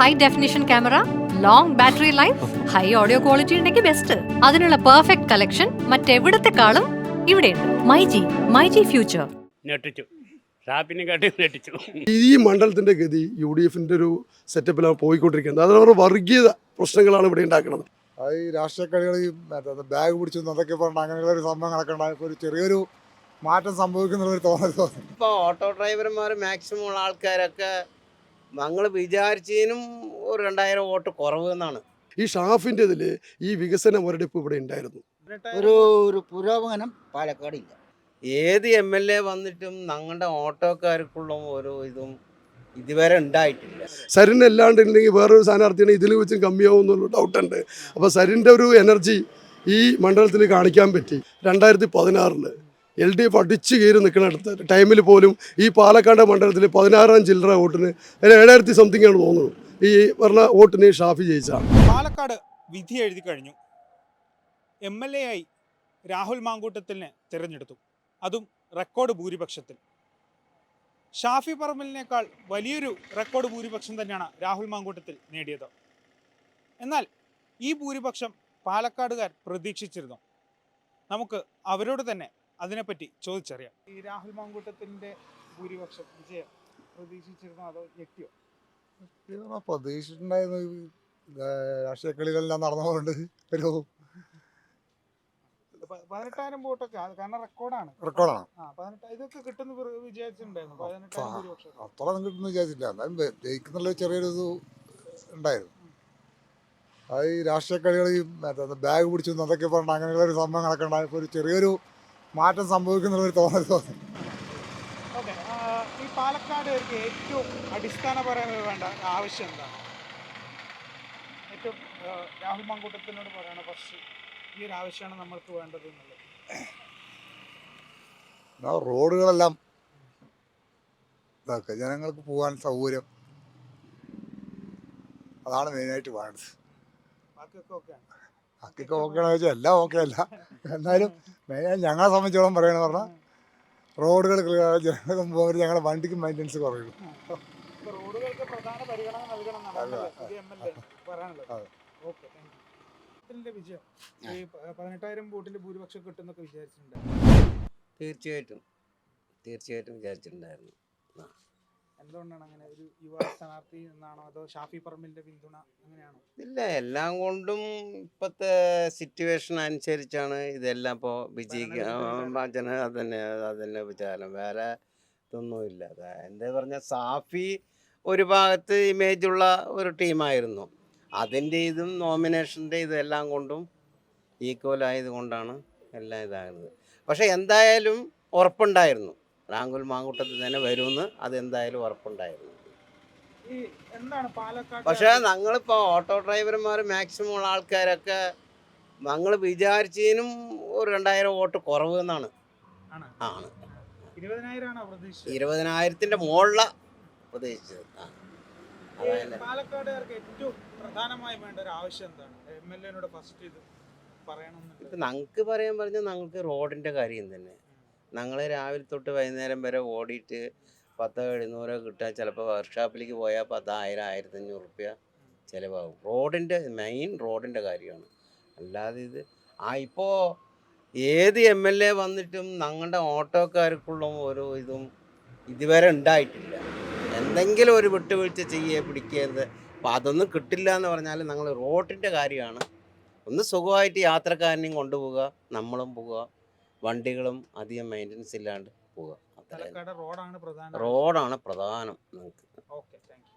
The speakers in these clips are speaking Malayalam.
High definition camera long battery life high audio quality ഉണ്ടെങ്കിൽ ബെസ്റ്റ് അതിനുള്ള പെർഫെക്റ്റ് കളക്ഷൻ മറ്റെവിടത്തെക്കാളും ഇവിടെയുണ്ട്. My G my G future ഞെട്ടിച്ചു ഞെട്ടിച്ചു. ഈ മണ്ഡലത്തിന്റെ ഗതി യു ഡി എഫിന്റെ ഒരു സെറ്റപ്പിലാണ് പോയിക്കൊണ്ടിരിക്കുന്നത്. അത് അവരുടെ വർഗീയത പ്രശ്നങ്ങളാണ് ഇവിടെ ഉണ്ടാക്കുന്നത്. അത് ഈ രാഷ്ട്രീയ കളികൾ ഈ മറ്റേ ബാഗ് പിടിച്ചു അതൊക്കെ പറഞ്ഞ അങ്ങനെയുള്ള ഒരു സംഭവങ്ങളൊക്കെ ഉണ്ടായപ്പോൾ ഒരു ചെറിയൊരു മാറ്റം സംഭവിക്കുന്ന ഒരു തോന്നൽ തോന്നി ഇപ്പോൾ ഓട്ടോ ഡ്രൈവർമാർ മാക്സിമം ഉള്ള ആൾക്കാരൊക്കെ ഞങ്ങൾ വിചാരിച്ചതിനും ഒരു രണ്ടായിരം വോട്ട് കുറവ് എന്നാണ് ഈ ഷാഫിന്റെ ഇതിൽ ഈ വികസന മുരടിപ്പ് ഇവിടെ ഉണ്ടായിരുന്നു. ഒരു ഒരു പുരോഗമനം പാലക്കാടില്ല. ഏത് എം എൽ എ വന്നിട്ടും ഞങ്ങളുടെ ഓട്ടോക്കാർക്കുള്ള ഒരു ഇതും ഇതുവരെ ഉണ്ടായിട്ടില്ല. സരിന് അല്ലാണ്ട് ഉണ്ടെങ്കിൽ വേറൊരു സ്ഥാനാർത്ഥിയാണ് ഇതിൽ വെച്ചും കമ്മിയാവും എന്നുള്ള ഡൗട്ടുണ്ട് അപ്പോൾ സരിന്റെ ഒരു എനർജി ഈ മണ്ഡലത്തിൽ കാണിക്കാൻ പറ്റി. രണ്ടായിരത്തി പതിനാറിൽ. എൽ ഡി എഫ് അടിച്ചു കയറി നിൽക്കുന്നിടത്ത് ടൈമിൽ പോലും ഈ പാലക്കാട് മണ്ഡലത്തിൽ പതിനാറാം ചില്ലറ വോട്ടിന് ഏഴായിരത്തി സംതിങ് ആണ് തോന്നുന്നു. ഈ പറഞ്ഞ വോട്ടിന് ഷാഫി ജയിച്ചാണ് പാലക്കാട് വിധി എഴുതി കഴിഞ്ഞു. എം എൽ എ ആയി രാഹുൽ മാങ്കൂട്ടത്തിനെ തിരഞ്ഞെടുത്തു. അതും റെക്കോർഡ് ഭൂരിപക്ഷത്തിൽ. ഷാഫി പറമ്പലിനേക്കാൾ വലിയൊരു റെക്കോർഡ് ഭൂരിപക്ഷം തന്നെയാണ് രാഹുൽ മാങ്കൂട്ടത്തിൽ നേടിയത്. എന്നാൽ ഈ ഭൂരിപക്ഷം പാലക്കാടുകാർ പ്രതീക്ഷിച്ചിരുന്നു. നമുക്ക് അവരോട് തന്നെ അതിനെപ്പറ്റി ചോദിച്ചറിയാം. ഈ രാഹുൽ മാങ്കൂട്ടത്തിന്റെ ഭൂരിപക്ഷം വിജയം പ്രതീക്ഷിച്ചിരുന്നോ അതോ ഞെട്ടിയോ? പ്രതീക്ഷിച്ചിട്ടുണ്ടായിരുന്നു. രാഷ്ട്രീയ കളികളെല്ലാം നടന്നുകൊണ്ട് ഒരു പതിനെട്ടായിരം വോട്ടൊക്കെ കാരണം റെക്കോർഡാണ്. റെക്കോർഡാണ്. ഇതൊക്കെ കിട്ടുന്ന വിചാരിച്ചിട്ടുണ്ടായിരുന്നു. അത്രയൊന്നും കിട്ടുമെന്ന് വിചാരിച്ചില്ല എന്നാലും ജയിക്കുന്നുള്ള ചെറിയൊരു ഇത് ഉണ്ടായിരുന്നു. അത് ഈ രാഷ്ട്രീയ കളികൾ മറ്റേ ബാഗ് പിടിച്ചു അതൊക്കെ പറഞ്ഞ അങ്ങനെയുള്ള ഒരു സംഭവങ്ങളൊക്കെ ഉണ്ടായപ്പോൾ ഒരു ചെറിയൊരു മാറ്റം സംഭവിക്കുന്ന ഒരു തോന്നൽ തോന്നി ഓക്കെ ഈ പാലക്കാടുകാർക്ക് ഏറ്റവും അടിസ്ഥാനപരമായി വേണ്ട ആവശ്യം എന്താണ്? ഏറ്റവും രാഹുൽ മങ്കൂട്ടത്തിനോട് പറയണ ഫസ്റ്റ് ഈ ഒരു ആവശ്യമാണ് നമ്മൾക്ക് വേണ്ടത് എന്നുള്ളത്. റോഡുകളെല്ലാം ഇതാക്കുക. ജനങ്ങൾക്ക് പോകാൻ സൗകര്യം. അതാണ് മെയിനായിട്ട് വേണ്ടത്. ബാക്കിയൊക്കെ ഓക്കെയാണ് ബാക്കിയൊക്കെ ഓക്കെയാണെന്ന് വെച്ചാൽ എല്ലാം ഓക്കെ അല്ല. എന്നാലും ഞങ്ങളെ സംബന്ധിച്ചോളം പറയണമെന്ന് പറഞ്ഞാൽ റോഡുകൾ ജനങ്ങൾക്ക് പോകുമ്പോൾ ഞങ്ങളുടെ വണ്ടിക്ക് മെയിന്റനൻസ് കുറയുള്ളൂ. ഓക്കെ തീർച്ചയായിട്ടും. തീർച്ചയായിട്ടും വിചാരിച്ചിട്ടുണ്ടായിരുന്നു. എന്തുകൊണ്ടാണ് അങ്ങനെ ഒരു യുവ സ്ഥാനാർത്ഥി എന്നാണോ അതോ ഷാഫി പറമ്പിലിന്റെ പിന്തുണ അങ്ങനെയാണോ? ഇല്ല എല്ലാം കൊണ്ടും ഇപ്പോഴത്തെ സിറ്റുവേഷൻ അനുസരിച്ചാണ് ഇതെല്ലാം ഇപ്പോൾ വിജയിക്കുക ജന അതന്നെ അതന്നെ വിചാരം. വേറെ ഇതൊന്നുമില്ല. എന്താ പറഞ്ഞ സാഫി ഒരു ഭാഗത്ത് ഇമേജുള്ള ഒരു ടീമായിരുന്നു അതിന്റെ ഇതും നോമിനേഷന്റെ ഇതെല്ലാം കൊണ്ടും ഈക്വൽ ആയതുകൊണ്ടാണ് എല്ലാം ഇതാകുന്നത്. പക്ഷേ എന്തായാലും ഉറപ്പുണ്ടായിരുന്നു. റാങ്കുൽ മാങ്കൂട്ടത്തിൽ തന്നെ വരുമെന്ന് അതെന്തായാലും ഉറപ്പുണ്ടായിരുന്നു. പക്ഷേ ഞങ്ങളിപ്പോൾ ഓട്ടോ ഡ്രൈവർമാർ മാക്സിമം ഉള്ള ആൾക്കാരൊക്കെ ഞങ്ങൾ വിചാരിച്ചതിനും ഒരു രണ്ടായിരം വോട്ട് കുറവ് എന്നാണ്. ആണ്. ഇരുപതിനായിരത്തിന്റെ മുകളില പ്രതീക്ഷിച്ചത്? ഞങ്ങൾക്ക് പറയാൻ പറഞ്ഞാൽ ഞങ്ങൾക്ക് റോഡിന്റെ കാര്യം തന്നെ. ഞങ്ങൾ രാവിലെ തൊട്ട് വൈകുന്നേരം വരെ ഓടിയിട്ട് പത്തോ എഴുന്നൂറോ കിട്ടാൻ ചിലപ്പോൾ വർക്ക്ഷോപ്പിലേക്ക് പോയാൽ പത്തായിരം ആയിരത്തഞ്ഞൂറ് റുപ്യ ചിലവാകും. റോഡിന്റെ മെയിൻ റോഡിന്റെ കാര്യമാണ്. അല്ലാതെ ഇത് ആ ഇപ്പോൾ ഏത് എം എൽ എ വന്നിട്ടും ഞങ്ങളുടെ ഓട്ടോക്കാർക്കുള്ള ഒരു ഇതും ഇതുവരെ ഉണ്ടായിട്ടില്ല. എന്തെങ്കിലും ഒരു വിട്ടുവീഴ്ച ചെയ്യുക പിടിക്കരുത് അപ്പോൾ അതൊന്നും കിട്ടില്ല എന്ന് പറഞ്ഞാൽ ഞങ്ങൾ റോഡിന്റെ കാര്യമാണ്. ഒന്ന് സുഖമായിട്ട് യാത്രക്കാരനെയും കൊണ്ടുപോവുക നമ്മളും പോവുക. വണ്ടികളും അധികം മെയിന്റനൻസ് ഇല്ലാണ്ട് പോവുക. അത്ര റോഡാണ് പ്രധാന. റോഡാണ് പ്രധാനം നിങ്ങൾക്ക് ഓക്കെ താങ്ക് യു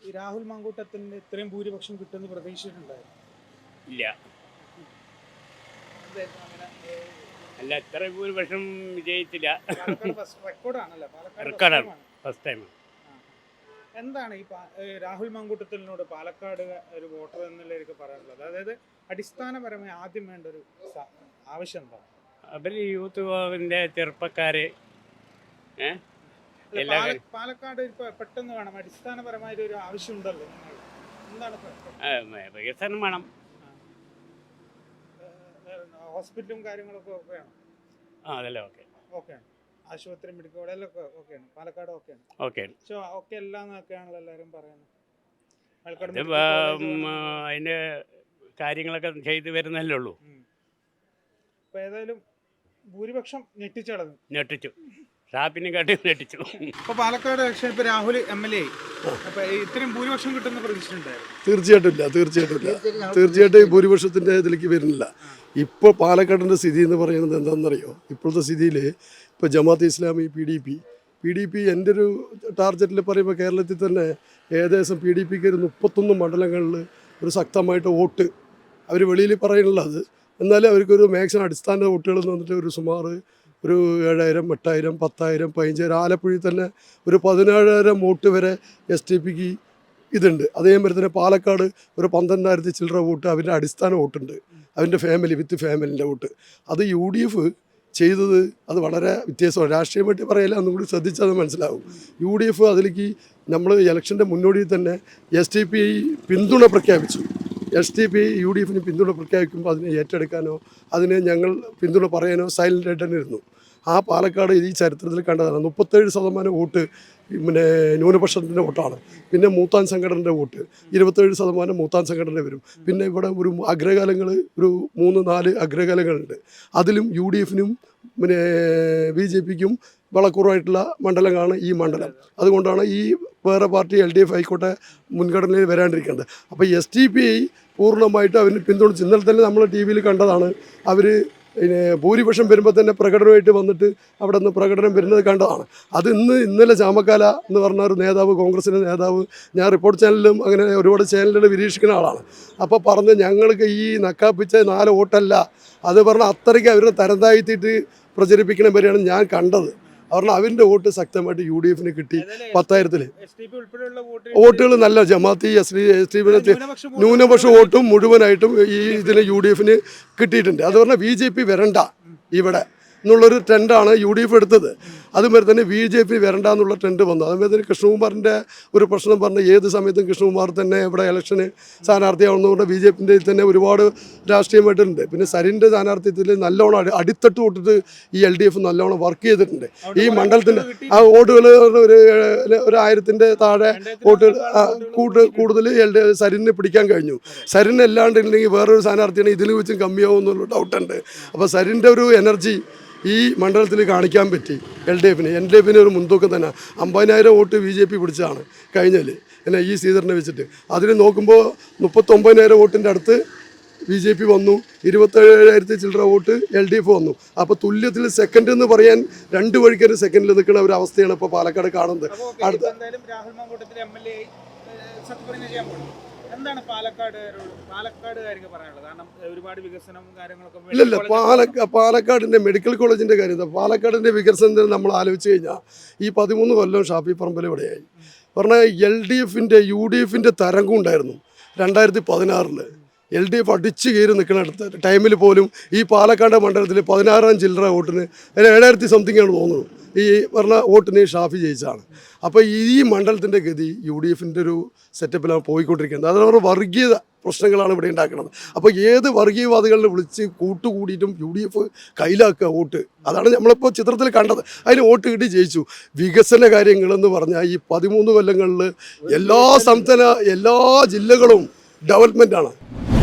ഈ രാഹുൽ മങ്കൂട്ടത്തിന് ഇത്രയും ഭൂരിപക്ഷം കിട്ടുമെന്ന് പ്രതീക്ഷിച്ചിട്ടുണ്ടായിരുന്നു? ഇല്ല. അല്ല ഭൂരിപക്ഷം വിജയിച്ചില്ല. റെക്കോർഡാണല്ലേ റെക്കോർഡാണ്. ഫസ്റ്റ് ടൈം എന്താണ് ഈ രാഹുൽ മങ്കൂട്ടത്തിനോട് പാലക്കാട് ഒരു വോട്ടർ എന്നുള്ള പറയാനുള്ളത്? അതായത് അടിസ്ഥാനപരമായി ആദ്യം വേണ്ട ഒരു സ- ആവശ്യം എന്താ അവർ യൂത്ത് പാല- കാര്യം- പാലക്കാട് പെട്ടെന്ന് വേണം. അടിസ്ഥാനപരമായിട്ട് ഒരു ആവശ്യം ഉണ്ടല്ലോ എന്താണ്? വികസനം വേണം. ഏഹ്, ഏഹ്, ഹോസ്പിറ്റലും കാര്യങ്ങളൊക്കെ വേണം ആ അതല്ലേ ഓക്കെ. ഓക്കെ ആശുപത്രി മെഡിക്കൽ കോളേജിലൊക്കെ ഓക്കെയാണ് പാലക്കാട് ഓക്കെയാണ് ഓക്കെ പക്ഷെ ഓക്കെ അല്ല എന്നൊക്കെയാണല്ലോ എല്ലാവരും പറയുന്നത്. പാലക്കാട് കോളേജ് അതിന്റെ കാര്യങ്ങളൊക്കെ ചെയ്തു വരുന്നല്ലേ ഉള്ളൂ. അപ്പൊ ഏതായാലും ഭൂരിപക്ഷം ഞെട്ടിച്ചടന്നു ഞെട്ടിച്ചു. ഷാപ്പിനെ കാട്ടി ഞെട്ടിച്ചു. അപ്പൊ പാലക്കാട് ഇലക്ഷൻ ഇപ്പൊ രാഹുൽ എം എൽ എ അപ്പൊ ഇത്രയും ഭൂരിപക്ഷം കിട്ടുന്ന പ്രതീക്ഷയുണ്ടായിരുന്നു തീർച്ചയായിട്ടും ഇല്ല തീർച്ചയായിട്ടും ഇല്ല. തീർച്ചയായിട്ടും ഈ ഭൂരിപക്ഷത്തിന്റെ ഇതിലേക്ക് വരുന്നില്ല. ഇപ്പോൾ പാലക്കാടിന്റെ സ്ഥിതി എന്ന് പറയുന്നത് എന്താണെന്നറിയോ? ഇപ്പോഴത്തെ സ്ഥിതിയിൽ ഇപ്പോൾ Jamaat Islami P D P. P D P എന്റെ ഒരു ടാർഗറ്റിൽ പറയുമ്പോൾ കേരളത്തിൽ തന്നെ ഏകദേശം പി ഡി പിക്ക് ഒരു മുപ്പത്തൊന്ന് മണ്ഡലങ്ങളിൽ ഒരു ശക്തമായിട്ട് വോട്ട് അവർ വെളിയിൽ പറയുന്നുള്ളത്. എന്നാലും അവർക്കൊരു മാക്സിമം അടിസ്ഥാന കുട്ടികൾ എന്ന് വന്നിട്ട് ഒരു സുമാർ ഒരു ഏഴായിരം എട്ടായിരം പത്തായിരം പതിനഞ്ചായിരം ആലപ്പുഴയിൽ തന്നെ ഒരു പതിനേഴായിരം വോട്ട് വരെ എസ് ടി പിക്ക് ഇതുണ്ട്. അതേമാതിരി തന്നെ പാലക്കാട് ഒരു പന്ത്രണ്ടായിരത്തി ചില്ലറ വോട്ട് അവരുടെ അടിസ്ഥാന വോട്ടുണ്ട്. അവന്റെ ഫാമിലി വിത്ത് ഫാമിലിന്റെ വോട്ട്. അത് യു ഡി എഫ് ചെയ്തത് അത് വളരെ വ്യത്യാസമാണ്. രാഷ്ട്രീയമായിട്ട് പറയില്ല ഒന്നും കൂടി ശ്രദ്ധിച്ചാൽ അത് മനസ്സിലാവും. യു ഡി എഫ് അതിലേക്ക് നമ്മൾ ഇലക്ഷന്റെ മുന്നോടിയിൽ തന്നെ എസ് ടി പി പിന്തുണ പ്രഖ്യാപിച്ചു. S D P U D എഫിന് പിന്തുണ പ്രഖ്യാപിക്കുമ്പോൾ അതിനെ ഏറ്റെടുക്കാനോ അതിനെ ഞങ്ങൾ പിന്തുണ പറയാനോ സൈലന്റ് ആയിട്ട് തന്നെ ഇരുന്നു ആ പാലക്കാട് ഈ ചരിത്രത്തിൽ കണ്ടതാണ്. മുപ്പത്തേഴ് ശതമാനം വോട്ട് പിന്നെ ന്യൂനപക്ഷത്തിന്റെ വോട്ടാണ്. പിന്നെ മൂത്താൻ സംഘടനയുടെ വോട്ട്. ഇരുപത്തേഴ് ശതമാനം മൂത്താൻ സംഘടന വരും. പിന്നെ ഇവിടെ ഒരു അഗ്രകാലങ്ങൾ ഒരു മൂന്ന് നാല് അഗ്രകാലങ്ങളുണ്ട് അതിലും യു ഡി എഫിനും പിന്നെ ബി ജെ പിക്കും വളക്കുറവായിട്ടുള്ള മണ്ഡലങ്ങളാണ് ഈ മണ്ഡലം. അതുകൊണ്ടാണ് ഈ വേറെ പാർട്ടി എൽ ഡി എഫ് ആയിക്കോട്ടെ മുൻഗണനയിൽ വരാണ്ടിരിക്കുന്നത്. അപ്പോൾ എസ് ടി പി പൂർണമായിട്ട് അവന് പിന്തുണച്ച്. ഇന്നലെ തന്നെ നമ്മൾ ടി വിയിൽ കണ്ടതാണ്. അവർ പിന്നെ ഭൂരിപക്ഷം വരുമ്പോൾ തന്നെ പ്രകടനമായിട്ട് വന്നിട്ട് അവിടെ നിന്ന് പ്രകടനം വരുന്നത് കണ്ടതാണ്. അത് ഇന്ന് ഇന്നലെ ചാമക്കാല എന്ന് പറഞ്ഞ ഒരു നേതാവ് കോൺഗ്രസിന്റെ നേതാവ് ഞാൻ റിപ്പോർട്ട് ചാനലിലും അങ്ങനെ ഒരുപാട് ചാനലുകൾ നിരീക്ഷിക്കുന്ന ആളാണ്. അപ്പോൾ പറഞ്ഞ് ഞങ്ങൾക്ക് ഈ നക്കാപ്പിച്ച നാല് വോട്ടല്ല. അത് പറഞ്ഞാൽ അത്രയ്ക്ക് അവരെ തരം താഴ്ത്തിയിട്ട് പ്രചരിപ്പിക്കണ വരെയാണ് ഞാൻ കണ്ടത്. കാരണം അവരുടെ വോട്ട് ശക്തമായിട്ട് യു ഡി എഫിന് കിട്ടി പത്തായിരത്തിൽ വോട്ടുകൾ നല്ല Jamaati S D S T ന്യൂനപക്ഷ ന്യൂനപക്ഷ വോട്ടും മുഴുവനായിട്ടും ഈ ഇതിന് യു ഡി എഫിന് കിട്ടിയിട്ടുണ്ട്. അത് പറഞ്ഞാൽ ബി ജെ പി വരണ്ട ഇവിടെ എന്നുള്ളൊരു ട്രെൻഡാണ് യു ഡി എഫ് എടുത്തത്. അതുമാതിരി തന്നെ ബി ജെ പി വരണ്ട എന്നുള്ള ട്രെൻഡ് വന്നു. അതുമാതിരി തന്നെ കൃഷ്ണകുമാറിന്റെ ഒരു പ്രശ്നം പറഞ്ഞ് ഏത് സമയത്തും കൃഷ്ണകുമാർ തന്നെ ഇവിടെ ഇലക്ഷന് സ്ഥാനാർത്ഥിയാവുന്നതുകൊണ്ട് ബി ജെ പിന്റെ തന്നെ ഒരുപാട് രാഷ്ട്രീയമായിട്ടുണ്ട്. പിന്നെ സരിന്റെ സ്ഥാനാർത്ഥിത്വത്തിൽ നല്ലോണം അടി- അടിത്തട്ട് തൊട്ടിട്ട് ഈ എൽ ഡി എഫ് നല്ലോണം വർക്ക് ചെയ്തിട്ടുണ്ട്. ഈ മണ്ഡലത്തിന്റെ ആ വോട്ടുകൾ ഒരു ഒരു ആയിരത്തിന്റെ താഴെ വോട്ട് കൂടുതൽ എൽ ഡി സരിനെ പിടിക്കാൻ കഴിഞ്ഞു. സരിന് അല്ലാണ്ടില്ലെങ്കിൽ വേറൊരു സ്ഥാനാർത്ഥിയാണ് ഇതിൽ വെച്ചും കമ്മിയാവും എന്നുള്ള ഡൗട്ടുണ്ട് അപ്പോൾ സരിന്റെ ഒരു എനർജി ഈ മണ്ഡലത്തിൽ കാണിക്കാൻ പറ്റി എൽ ഡി എഫിന്. എൽ ഡി എഫിന് ഒരു മുൻതൂക്കം തന്നെ. അമ്പതിനായിരം വോട്ട് ബി ജെ പി പിടിച്ചതാണ് കഴിഞ്ഞാൽ എന്നെ ഈ സീതറിനെ വെച്ചിട്ട്. അതിന് നോക്കുമ്പോൾ മുപ്പത്തൊമ്പതിനായിരം വോട്ടിന്റെ അടുത്ത് ബി ജെ പി വന്നു. ഇരുപത്തേഴായിരത്തി ചില്ലറ വോട്ട് എൽ ഡി എഫ് വന്നു. അപ്പോൾ തുല്യത്തിൽ സെക്കൻഡ് എന്ന് പറയാൻ രണ്ട് വഴിക്കൊരു സെക്കൻഡിൽ നിൽക്കുന്ന ഒരു അവസ്ഥയാണ് ഇപ്പോൾ പാലക്കാട് കാണുന്നത്. അടുത്ത- ഇപ്പൊ പാലക്കാട് പാലക്കാട് കാര്യങ്ങൾ എന്താണ് പറയാനുള്ളത്? കാരണം ഒരുപാട് വികസനം കാര്യങ്ങളൊക്കെ ഇല്ലല്ല പാലക്കാട് പാലക്ക പാലക്കാടിന്റെ മെഡിക്കൽ കോളേജിന്റെ കാര്യം പാലക്കാടിന്റെ പാലക്കാടിന്റെ വികസനത്തിന് നമ്മൾ ആലോചിച്ച് കഴിഞ്ഞാൽ ഈ പതിമൂന്ന് കൊല്ലം ഷാഫി പറമ്പിൽ ഇവിടെയായി. പറഞ്ഞാൽ എൽ ഡി എഫിന്റെ യു ഡി എഫിന്റെ തരംഗം ഉണ്ടായിരുന്നു രണ്ടായിരത്തി പതിനാറിൽ എൽ ഡി എഫ് അടിച്ചു കയറി നിൽക്കുന്നിടത്ത് ടൈമിൽ പോലും ഈ പാലക്കാട് മണ്ഡലത്തിൽ പതിനാറാം ചില്ലറ വോട്ടിന് ഏഴായിരത്തി സംതിങ് ആണ് തോന്നുന്നു. ഈ പറഞ്ഞ വോട്ടിന് ഷാഫി ജയിച്ചാണ്. അപ്പോൾ ഈ മണ്ഡലത്തിന്റെ ഗതി യു ഡി എഫിന്റെ ഒരു സെറ്റപ്പിലാണ് പോയിക്കൊണ്ടിരിക്കുന്നത്. അതാണ് വർഗീയത പ്രശ്നങ്ങളാണ് ഇവിടെ ഉണ്ടാക്കുന്നത്. അപ്പോൾ ഏത് വർഗീയവാദികളിൽ വിളിച്ച് കൂട്ടുകൂടിയിട്ടും യു ഡി എഫ് കയ്യിലാക്കുക വോട്ട്. അതാണ് നമ്മളിപ്പോൾ ചിത്രത്തിൽ കണ്ടത്. അതിന് വോട്ട് കിട്ടി ജയിച്ചു. വികസന കാര്യങ്ങളെന്ന് പറഞ്ഞാൽ ഈ പതിമൂന്ന് കൊല്ലങ്ങളിൽ എല്ലാ സംസ്ഥാന എല്ലാ ജില്ലകളും ഡെവലപ്മെന്റ് ആണ്.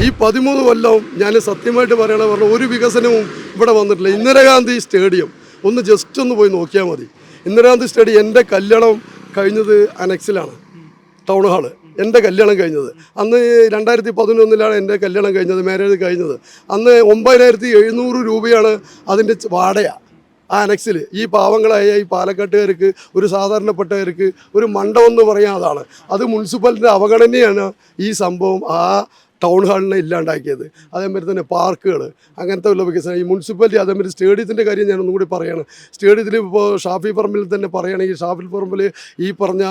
ഈ പതിമൂന്ന് കൊല്ലവും ഞാൻ സത്യമായിട്ട് പറയണ പറഞ്ഞ ഒരു വികസനവും ഇവിടെ വന്നിട്ടില്ല. ഇന്ദിരാഗാന്ധി സ്റ്റേഡിയം. ഒന്ന് ജസ്റ്റ് ഒന്ന് പോയി നോക്കിയാൽ മതി. ഇന്ദിരാഗാന്ധി സ്റ്റേഡിയം എന്റെ കല്യാണം കഴിഞ്ഞത് അനക്സിലാണ് ടൗൺ ഹാൾ എന്റെ കല്യാണം കഴിഞ്ഞത്. അന്ന് രണ്ടായിരത്തി പതിനൊന്നിലാണ് എന്റെ കല്യാണം കഴിഞ്ഞത് മാരേജ് കഴിഞ്ഞത്. അന്ന് ഒമ്പതിനായിരത്തി എഴുന്നൂറ് രൂപയാണ് അതിന്റെ വാടക ആ അനക്സിൽ. ഈ പാവങ്ങളായ ഈ പാലക്കാട്ടുകാർക്ക് ഒരു സാധാരണപ്പെട്ടവർക്ക് ഒരു മണ്ഡപം എന്ന് പറയാൻ അതാണ്. അത് മുനിസിപ്പാലിറ്റിന്റെ അവഗണനയാണ് ഈ സംഭവം. ആ ടൗൺ ഹാളിനെ ഇല്ലാണ്ടാക്കിയത്. അതേമാതിരി തന്നെ പാർക്കുകൾ അങ്ങനത്തെ ഉള്ള വികസനം. ഈ മുനിസിപ്പാലിറ്റി അതേമാതിരി സ്റ്റേഡിയത്തിന്റെ കാര്യം ഞാൻ ഒന്നുകൂടി പറയാണ്. സ്റ്റേഡിയത്തിൽ ഇപ്പോൾ ഷാഫി പറമ്പിൽ തന്നെ പറയുകയാണെങ്കിൽ ഷാഫി പറമ്പിൽ ഈ പറഞ്ഞ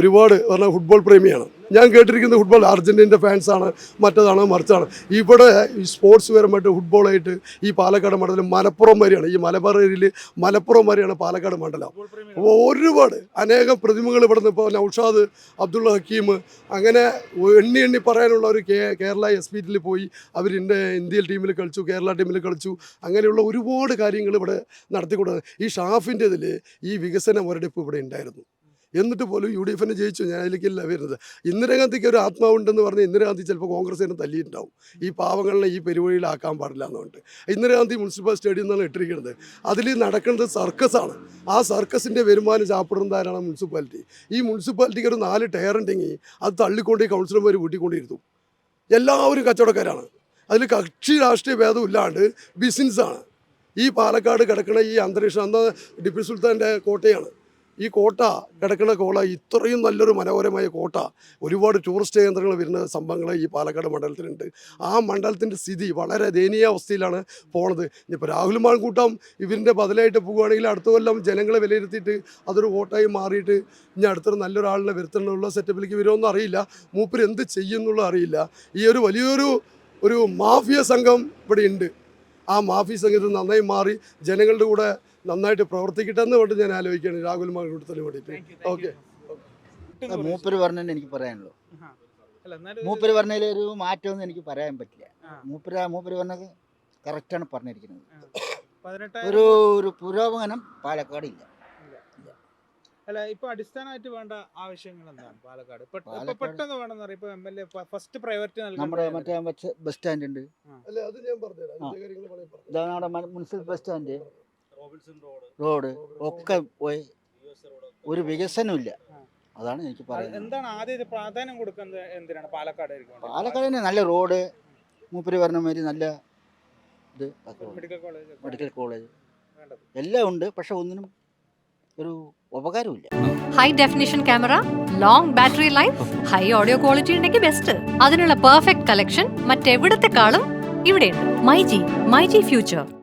ഒരുപാട് പറഞ്ഞാൽ ഫുട്ബോൾ പ്രേമിയാണ്. ഞാൻ കേട്ടിരിക്കുന്ന ഫുട്ബോൾ അർജന്റീന്റെ ഫാൻസാണ് മറ്റേതാണ് മറിച്ചാണ്. ഇവിടെ ഈ സ്പോർട്സ് പരമായിട്ട് ഫുട്ബോളായിട്ട് ഈ പാലക്കാട് മണ്ഡലം മലപ്പുറം വരെയാണ് ഈ മലബാർ ഏരിയയിൽ മലപ്പുറം വരെയാണ് പാലക്കാട് മണ്ഡലം. അപ്പോൾ ഒരുപാട് അനേകം പ്രതിമകൾ ഇവിടെ നിന്ന് ഇപ്പോൾ നൌഷാദ് അബ്ദുള്ള ഹക്കീം അങ്ങനെ എണ്ണി എണ്ണി പറയാനുള്ള ഒരു കേരള എസ് പി ടിയിൽ പോയി അവർ ഇന്ത്യ ഇന്ത്യൻ ടീമിൽ കളിച്ചു കേരള ടീമിൽ കളിച്ചു അങ്ങനെയുള്ള ഒരുപാട് കാര്യങ്ങൾ ഇവിടെ നടത്തിക്കൊണ്ടു ഈ ഷാഫിന്റെ ഇതിൽ ഈ വികസന മുരടിപ്പ് ഇവിടെ ഉണ്ടായിരുന്നു. എന്നിട്ട് പോലും യു ഡി എഫിനെ ജയിച്ചു ഞാൻ അതിലേക്കല്ല വരുന്നത്. ഇന്ദിരാഗാന്ധിക്ക് ഒരു ആത്മാവുണ്ടെന്ന് പറഞ്ഞ് ഇന്ദിരാഗാന്ധി ചിലപ്പോൾ കോൺഗ്രസിനെ തല്ലിയിട്ടുണ്ടാവും. ഈ പാവങ്ങളെ ഈ പെരുവഴിയിലാക്കാൻ പാടില്ല എന്നുകൊണ്ട്. ഇന്ദിരാഗാന്ധി മുനിസിപ്പൽ സ്റ്റേഡിയം എന്നാണ് ഇട്ടിരിക്കുന്നത്. അതിൽ നടക്കുന്നത് സർക്കസാണ് ആ സർക്കസിന്റെ വരുമാനം ചാപ്പിടുന്നതാരാണ് മുനിസിപ്പാലിറ്റി. ഈ മുനിസിപ്പാലിറ്റിക്ക് ഒരു നാല് ടയർ ഉണ്ടെങ്കിൽ അത് തള്ളിക്കൊണ്ട് ഈ കൗൺസിലർമാർ വീട്ടിക്കൊണ്ടിരുത്തും എല്ലാവരും കച്ചവടക്കാരാണ്. അതിൽ കക്ഷി രാഷ്ട്രീയ ഭേദം ഇല്ലാണ്ട് ബിസിനസ്സാണ് ഈ പാലക്കാട് കിടക്കുന്ന ഈ അന്തരീക്ഷം അന്ന് ടിപ്പു സുൽത്താന്റെ കോട്ടയാണ്. ഈ കോട്ട കിടക്കുന്ന കോള ഇത്രയും നല്ലൊരു മനോഹരമായ കോട്ട. ഒരുപാട് ടൂറിസ്റ്റ് കേന്ദ്രങ്ങൾ വരുന്ന സംഭവങ്ങൾ ഈ പാലക്കാട് മണ്ഡലത്തിലുണ്ട്. ആ മണ്ഡലത്തിന്റെ സ്ഥിതി വളരെ ദയനീയ അവസ്ഥയിലാണ് പോണത്. ഇനിയിപ്പോൾ രാഹുൽ മാൻകൂട്ടം ഇവരിന്റെ ബദലായിട്ട് പോവുകയാണെങ്കിൽ അടുത്ത കൊല്ലം ജനങ്ങളെ വിലയിരുത്തിയിട്ട് അതൊരു കോട്ടയായി മാറിയിട്ട് ഇനി അടുത്തൊരു നല്ലൊരാളിനെ വരുത്തണമെന്നുള്ള സെറ്റപ്പിലേക്ക് വരുമെന്ന് അറിയില്ല. മൂപ്പർ എന്ത് ചെയ്യുന്നുള്ള അറിയില്ല. ഈ ഒരു വലിയൊരു ഒരു മാഫിയ സംഘം ഇവിടെ ഉണ്ട്. ആ മാഫി സംഘത്തിൽ നന്നായി മാറി ജനങ്ങളുടെ കൂടെ നന്നായിട്ട് പ്രവർത്തിക്കട്ടെ എന്ന് കൊണ്ട് ഞാൻ ആലോചിക്കുകയാണ്. രാഹുൽ മാൺകൂട്ടത്തിന് വേണ്ടിയിട്ട് ഓക്കെ മൂപ്പര് പറഞ്ഞതിന് എനിക്ക് പറയാനുള്ളൂ. മൂപ്പര് പറഞ്ഞതിൽ ഒരു മാറ്റമൊന്നും എനിക്ക് പറയാൻ പറ്റില്ല. മൂപ്പര് മൂപ്പര് പറഞ്ഞത് കറക്റ്റാണ് പറഞ്ഞിരിക്കുന്നത്. ഒരു ഒരു പുരോഗമനം പാലക്കാടില്ല. അല്ല ഇപ്പൊ അടിസ്ഥാനമായിട്ട് വേണ്ട ആവശ്യങ്ങൾ എന്താണ് പാലക്കാട് പെട്ടെന്ന് വേണമെന്ന് പറയാം ഇപ്പൊ M L A first priority നമ്മുടെ മറ്റേ ബസ് ബസ് സ്റ്റാൻഡ് ഉണ്ട് ഇതാണ് നമ്മുടെ മുനിസിപ്പൽ ബസ് സ്റ്റാൻഡ്. റോഡ് ഒക്കെ പോയി. ഒരു വികസനമില്ല അതാണ് എനിക്ക് പറയുന്നത്. എന്താണ് ആദ്യം പ്രാധാന്യം കൊടുക്കുന്നത് എന്തിനാണ്? പാലക്കാട് പാലക്കാടിന് നല്ല റോഡ് മൂപ്പര് പറഞ്ഞ മാതിരി നല്ല ഇത് മെഡിക്കൽ കോളേജ് മെഡിക്കൽ കോളേജ് എല്ലാം ഉണ്ട് പക്ഷെ ഒന്നിനും ഒരു ഉപകാരമില്ല high definition camera long battery life high audio quality ഉണ്ടെങ്കിൽ ബെസ്റ്റ് അതിനുള്ള പെർഫെക്റ്റ് കളക്ഷൻ മറ്റെവിടത്തെക്കാളും ഇവിടെയുണ്ട്. My G my G future